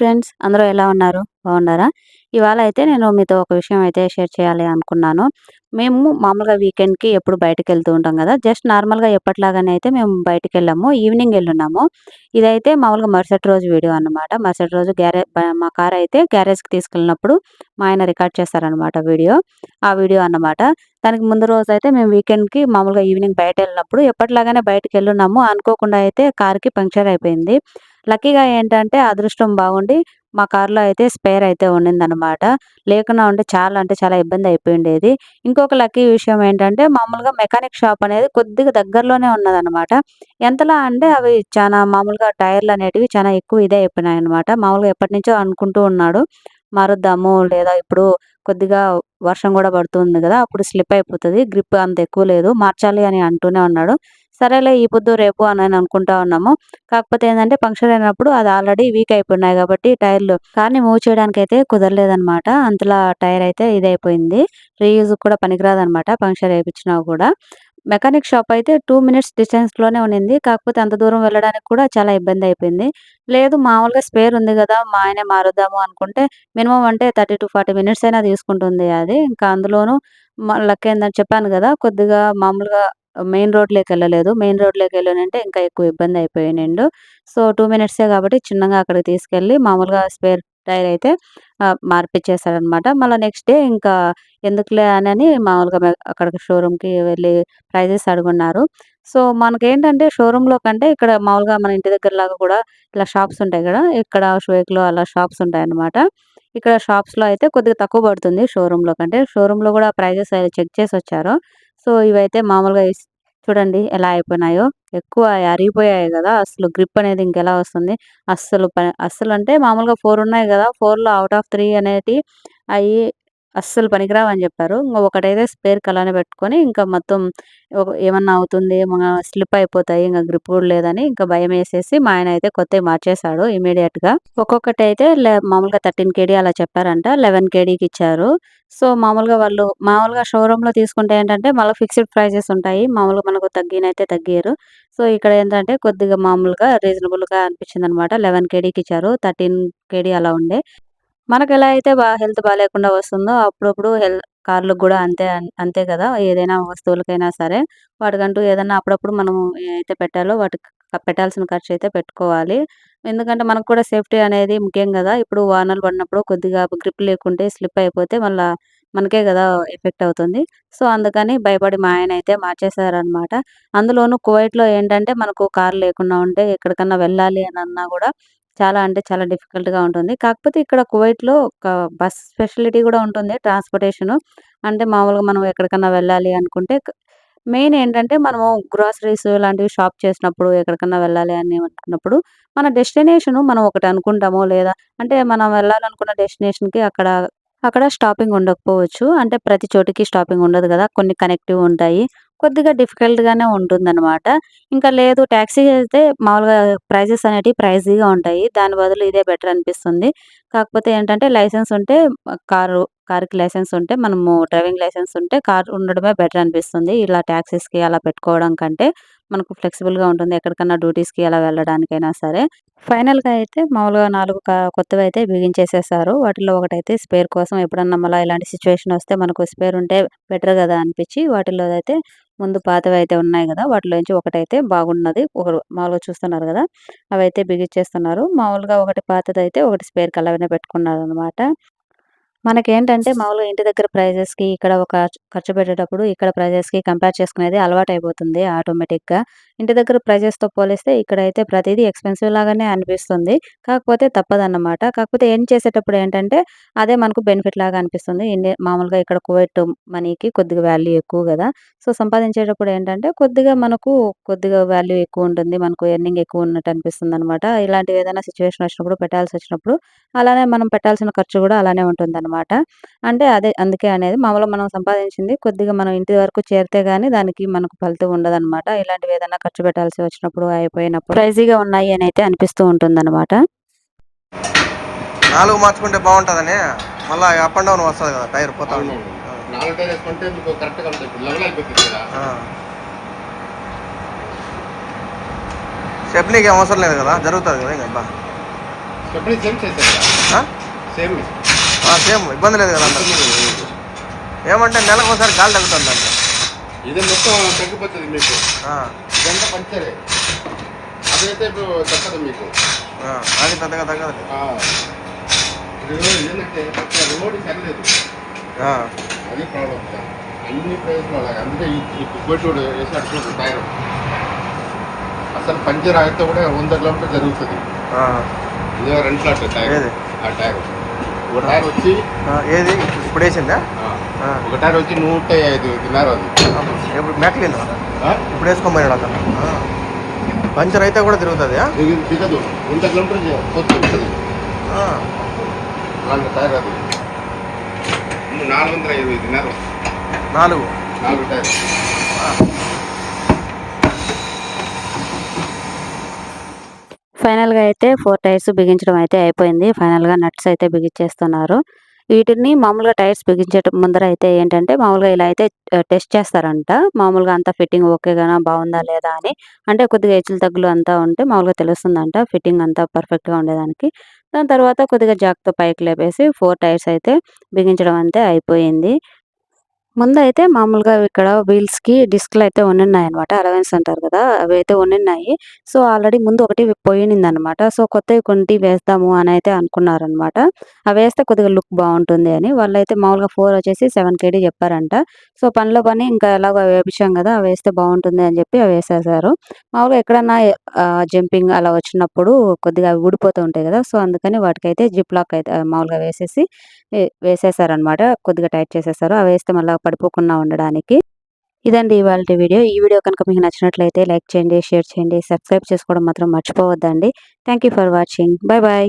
Friends అందరూ ఎలా ఉన్నారు? బాగున్నారా? ఇవాళ అయితే నేను మీతో ఒక విషయం అయితే షేర్ చేయాలి అనుకున్నాను. మేము మామూలుగా వీకెండ్కి ఎప్పుడు బయటకు వెళ్తూ ఉంటాం కదా? జస్ట్ నార్మల్గా ఎప్పటిలాగానే అయితే మేము బయటకు వెళ్ళాము ఈవినింగ్ వెళ్ళున్నాము ఇదైతే మామూలుగా మరుసటి రోజు వీడియో అన్నమాట. మరుసటి రోజు గ్యారేజ్ మా కార్ అయితే గ్యారేజ్కి తీసుకెళ్ళినప్పుడు మా ఆయన రికార్డ్ చేస్తారనమాట వీడియో. ఆ వీడియో అన్నమాట. దానికి ముందు రోజు అయితే మేము వీకెండ్కి మామూలుగా ఈవినింగ్ బయట వెళ్ళినప్పుడు ఎప్పటిలాగానే బయటకు వెళ్ళున్నాము అనుకోకుండా అయితే కార్కి పంక్చర్ అయిపోయింది. లక్కీగా ఏంటంటే అదృష్టం బాగుండి మా కార్లో అయితే స్పేర్ అయితే ఉండిందనమాట లేకుండా ఉంటే చాలా అంటే చాలా ఇబ్బంది అయిపోయిండేది ఇంకొక లక్కీ విషయం ఏంటంటే మామూలుగా మెకానిక్ షాప్ అనేది కొద్దిగా దగ్గరలోనే ఉన్నదనమాట. ఎంతలా అంటే అవి చాలా మామూలుగా టైర్లు అనేటివి చాలా ఎక్కువ ఇదే అయిపోయినాయి అనమాట మామూలుగా ఎప్పటి నుంచో అనుకుంటూ ఉన్నాడు. మారుద్దాము లేదా ఇప్పుడు కొద్దిగా వర్షం కూడా పడుతుంది కదా అప్పుడు స్లిప్ అయిపోతుంది గ్రిప్ అంత ఎక్కువ లేదు మార్చాలి అని అంటూనే ఉన్నాడు. సరేలే ఈ పొద్దు రేపు అని అనుకుంటా ఉన్నాము. కాకపోతే ఏంటంటే పంక్చర్ అయినప్పుడు అది ఆల్రెడీ వీక్ అయిపోయినాయి కాబట్టి టైర్లు కార్ని మూవ్ చేయడానికి అయితే కుదరలేదనమాట అంతలా టైర్ అయితే ఇదైపోయింది. రీయూజ్ కూడా పనికిరాదనమాట పంక్చర్ వేయించినా కూడా. మెకానిక్ షాప్ అయితే టూ మినిట్స్ డిస్టెన్స్లోనే ఉండింది కాకపోతే అంత దూరం వెళ్ళడానికి కూడా చాలా ఇబ్బంది అయిపోయింది. లేదు మామూలుగా స్పేర్ ఉంది కదా మా ఆయనే మారుద్దాము అనుకుంటే మినిమం అంటే థర్టీ టు ఫార్టీ మినిట్స్ అయినా తీసుకుంటుంది అది. ఇంకా అందులోనూ లక్ ఏందని చెప్పాను కదా కొద్దిగా మామూలుగా మెయిన్ రోడ్లోకి వెళ్ళలేదు. మెయిన్ రోడ్లోకి వెళ్ళానంటే ఇంకా ఎక్కువ ఇబ్బంది అయిపోయినాడు. సో టూ మినిట్సే కాబట్టి చిన్నగా అక్కడికి తీసుకెళ్ళి మామూలుగా స్పేర్ టైర్ అయితే మార్పిచ్చేసాడనమాట మళ్ళీ నెక్స్ట్ డే ఇంకా ఎందుకులే అని మామూలుగా అక్కడికి షోరూమ్కి వెళ్ళి ప్రైజెస్ అడుగున్నారు. సో మనకేంటంటే షోరూంలో కంటే ఇక్కడ మామూలుగా మన ఇంటి దగ్గర లాగా కూడా ఇలా షాప్స్ ఉంటాయి కదా ఇక్కడ షోయిక్లో అలా షాప్స్ ఉంటాయి అన్నమాట ఇక్కడ షాప్స్లో అయితే కొద్దిగా తక్కువ పడుతుంది షోరూంలో కంటే. షోరూంలో కూడా ప్రైజెస్ చెక్ చేసి వచ్చారు సో ఇవైతే మామూలుగా చూడండి ఎలా అయిపోయినాయో. ఎక్కువ అరిగిపోయాయి కదా అసలు గ్రిప్ అనేది ఇంకెలా వస్తుంది? అస్సలు అస్సలు అంటే మామూలుగా ఫోర్ ఉన్నాయి కదా ఫోర్లో అవుట్ ఆఫ్ త్రీ అనేటి అవి అస్సలు పనికిరావు అని చెప్పారు. ఇంకా ఒకటైతే స్పేర్ కలానే పెట్టుకొని ఇంకా మొత్తం ఏమన్నా అవుతుంది స్లిప్ అయిపోతాయి ఇంకా గ్రిప్ కూడా లేదని ఇంకా భయం వేసేసి మా ఆయన అయితే కొత్తవి మార్చేశాడు ఇమీడియట్గా. ఒక్కొక్కటి అయితే మామూలుగా థర్టీన్ కేడీ అలా చెప్పారంట లెవెన్ కేడీకి ఇచ్చారు. సో మామూలుగా వాళ్ళు మామూలుగా షోరూమ్లో తీసుకుంటే ఏంటంటే మళ్ళీ ఫిక్స్డ్ ప్రైజెస్ ఉంటాయి మామూలుగా మనకు తగ్గినైతే తగ్గారు సో ఇక్కడ ఏంటంటే కొద్దిగా మామూలుగా రీజనబుల్గా అనిపించింది అనమాట లెవెన్ కేడీకి ఇచ్చారు థర్టీన్ కేడీ అలా ఉండే. మనకు ఎలా అయితే బా హెల్త్ బాగాలేకుండా వస్తుందో అప్పుడప్పుడు హెల్త్ కార్లకు కూడా అంతే అంతే కదా. ఏదైనా వస్తువులకైనా సరే వాటికంటూ ఏదైనా అప్పుడప్పుడు మనం ఏదైతే పెట్టాలో వాటికి పెట్టాల్సిన ఖర్చు అయితే పెట్టుకోవాలి. ఎందుకంటే మనకు కూడా సేఫ్టీ అనేది ముఖ్యం కదా. ఇప్పుడు వానలు పడినప్పుడు కొద్దిగా గ్రిప్ లేకుంటే స్లిప్ అయిపోతే మళ్ళీ మనకే కదా ఎఫెక్ట్ అవుతుంది. సో అందుకని భయపడి మా ఆయన అయితే మార్చేశారనమాట అందులోనూ కువైట్లో ఏంటంటే మనకు కార్ లేకుండా ఉంటే ఎక్కడికన్నా వెళ్ళాలి అని అన్నా కూడా చాలా అంటే చాలా డిఫికల్ట్‌గా ఉంటుంది. కాకపోతే ఇక్కడ కువైట్‌లో ఒక బస్ ఫెసిలిటీ కూడా ఉంటుంది. ట్రాన్స్‌పోర్టేషను. అంటే మామూలుగా మనం ఎక్కడికన్నా వెళ్ళాలి అనుకుంటే మెయిన్ ఏంటంటే మనము గ్రోసరీస్ ఇలాంటివి షాప్ చేసినప్పుడు ఎక్కడికన్నా వెళ్ళాలి అని అనుకున్నప్పుడు మన డెస్టినేషను మనం ఒకటి అనుకుంటాము. లేదా అంటే మనం వెళ్ళాలనుకున్న డెస్టినేషన్‌కి అక్కడ అక్కడ స్టాపింగ్ ఉండకపోవచ్చు. అంటే ప్రతి చోటికి స్టాపింగ్ ఉండదు కదా! కొన్ని కనెక్టివ్ ఉంటాయి. కొద్దిగా డిఫికల్ట్‌గానే ఉంటుందన్నమాట. ఇంకా లేదు ట్యాక్సీ అయితే మామూలుగా ప్రైజెస్ అనేటివి ప్రైజీగా ఉంటాయి. దాని బదులు ఇదే బెటర్ అనిపిస్తుంది. కాకపోతే ఏంటంటే లైసెన్స్ ఉంటే కారు కార్‌కి లైసెన్స్ ఉంటే మనము డ్రైవింగ్ లైసెన్స్ ఉంటే కార్ ఉండడమే బెటర్ అనిపిస్తుంది. ఇలా ట్యాక్సీస్కి అలా పెట్టుకోవడం కంటే మనకు ఫ్లెక్సిబుల్‌గా ఉంటుంది. ఎక్కడికన్నా డ్యూటీస్‌కి అలా వెళ్ళడానికైనా సరే. ఫైనల్‌గా అయితే మామూలుగా 4 క అయితే బిగించేసేసారు. వాటిలో ఒకటైతే స్పేర్ కోసం ఎప్పుడన్నా మళ్ళీ ఇలాంటి సిచ్యువేషన్ వస్తే మనకు స్పేర్ ఉంటే బెటర్ కదా అనిపించి వాటిలో అయితే ముందు పాతవి అయితే ఉన్నాయి గదా! వాటిలోంచి ఒకటైతే బాగున్నది. ఒక మామూలుగా చూస్తున్నారు కదా అవి అయితే బిగిచ్చేస్తున్నారు మామూలుగా ఒకటి పాతది అయితే ఒకటి స్పేర్ కలవనే పెట్టుకున్నారు అనమాట మనకేంటంటే మామూలుగా ఇంటి దగ్గర ప్రైజెస్‌కి ఇక్కడ ఒక ఖర్చు పెట్టేటప్పుడు ఇక్కడ ప్రైజెస్‌కి కంపేర్ చేసుకునేది అలవాటు అయిపోతుంది ఆటోమేటిక్‌గా. ఇంటి దగ్గర ప్రైజెస్‌తో పోలిస్తే ఇక్కడైతే ప్రతిదీ ఎక్స్‌పెన్సివ్ లాగానే అనిపిస్తుంది. కాకపోతే తప్పదన్నమాట. కాకపోతే ఏం చేసేటప్పుడు ఏంటంటే అదే మనకు బెనిఫిట్ లాగా అనిపిస్తుంది. ఇండియా మామూలుగా ఇక్కడ కువైట్ మనీకి కొద్దిగా వాల్యూ ఎక్కువ కదా సో, సంపాదించేటప్పుడు ఏంటంటే కొద్దిగా మనకు కొద్దిగా వాల్యూ ఎక్కువుంటుంది. మనకు ఎర్నింగ్ ఎక్కువ ఉన్నట్టు అనిపిస్తుంది అనమాట ఇలాంటివి ఏదైనా సిచ్యువేషన్ వచ్చినప్పుడు పెట్టాల్సి వచ్చినప్పుడు అలానే మనం పెట్టాల్సిన ఖర్చు కూడా అలానే ఉంటుంది అనమాట అంటే అదే అందుకే అనేది మామూలుగా మనం సంపాదించింది కొద్దిగా మనం ఇంటి వరకు చేరితే గాని దానికి మనకు ఫలితం ఉండదనమాట. ఇలాంటివి ఏదైనా ఖర్చు పెట్టాల్సి వచ్చినప్పుడు, అయిపోయినప్పుడు ప్రైజీగా ఉన్నాయి అని అయితే అనిపిస్తూ ఉంటుందనమాట. 4 మార్చుకుంటే బాగుంటుందని మళ్ళీ అప్ అండ్ డౌన్ వస్తుంది కదా టైర్ పోతా ఉంది. నాలుగు టైర్ వేసుకుంటే మీకు కరెక్ట్గా ఉంటుంది ఇప్పుడు లెవెల్ అయిపోతుంది కదా ఆ. స్టెప్నీకి అవసరం లేదు కదా జరుగుతుంది కదా ఇంకా సేమ్? సేమ్ సేమ్ ఇబ్బంది లేదు కదా ఏమంటే నెలకు ఒకసారి గాలి తగ్గుతుంది అంట ఇది మొత్తం తగ్గిపోతుంది మీకు. ఇదంతా పంచరే. అదైతే ఇప్పుడు తగ్గదు మీకు. అది పెద్దగా తగ్గదు. ఏంటంటే రిమోట్ సరిలేదు. అది ప్రాబ్లం అన్ని ప్లేస్లో అలాగే. అందుకే ఈ కుబ్బెట్టుడు వేసాడు చూడు టైర్. అసలు పంచర్ ఆగితే కూడా వంద కిలోమీటర్ జరుగుతుంది. ఇదే రెండు ఫ్లాట్ టైర్? ఆ టైర్. ఒక టైర్ వచ్చి ఏది? ఇప్పుడు వేసిందా ఒక టైర్ వచ్చి నూట ఐదు తిన్నారు అది. ఇప్పుడు మెట్లింది? ఇప్పుడు వేసుకోమన్నాడు ఆ. పంచర్ అయితే కూడా తిరుగుతుంది? దిగదు. వంద కిలోమీటర్ పోతుంది అలాంటి టైర్ అది. నాలుగు వందల ఇరవై తిన్నారు నాలుగు. నాలుగు టైర్. ఫైనల్‌గా అయితే ఫోర్ టైర్స్ బిగించడం అయితే అయిపోయింది. ఫైనల్‌గా నట్స్ అయితే బిగించేస్తున్నారు వీటిని మామూలుగా టైర్స్ బిగించేట ముందర అయితే ఏంటంటే మామూలుగా ఇలా అయితే టెస్ట్ చేస్తారంట. మామూలుగా అంతా ఫిట్టింగ్ ఓకేగానా బాగుందా లేదా అని. అంటే కొద్దిగా హెచ్చులు తగ్గులు అంతా ఉంటే మామూలుగా తెలుస్తుందంట. ఫిట్టింగ్ అంతా పర్ఫెక్ట్‌గా ఉండేదానికి. దాని తర్వాత కొద్దిగా జాక్‌తో పైకి లేపేసి ఫోర్ టైర్స్ అయితే బిగించడం అంతే అయిపోయింది. ముందైతే మామూలుగా ఇక్కడ వీల్స్‌కి ఉన్నాయి అనమాట అలవెన్స్ అంటారు కదా! అవి అయితే ఉన్నాయి సో, ఆల్రెడీ ముందు ఒకటి పోయినింది అనమాట సో, కొత్తవి కొన్ని వేస్తాము అని అయితే అనుకున్నారనమాట. వేస్తే కొద్దిగా లుక్ బాగుంటుంది అని. వాళ్ళైతే మామూలుగా ఫోర్ వచ్చేసి సెవెన్ కేడీ చెప్పారంట. సో, పనిలో పని ఇంకా ఎలాగో వేపించాం కదా! అవి వేస్తే బాగుంటుంది అని చెప్పి అవి వేసేసారు మామూలుగా ఎక్కడన్నా జంపింగ్ అలా వచ్చినప్పుడు కొద్దిగా అవి ఊడిపోతూ ఉంటాయి కదా! సో, అందుకని వాటికైతే జిప్ లాక్ అయితే మామూలుగా వేసేసి వేసేసారనమాట. కొద్దిగా టైట్ చేసేసారు. వేస్తే మళ్ళీ పడిపోకుండా ఉండడానికి. ఇదండి ఇవాళ వీడియో. ఈ వీడియో కనుక మీకు నచ్చినట్లయితే లైక్ చేయండి, షేర్ చేయండి, సబ్స్క్రైబ్ చేసుకోవడం మాత్రం మర్చిపోవద్దండి. Thank you for watching. Bye bye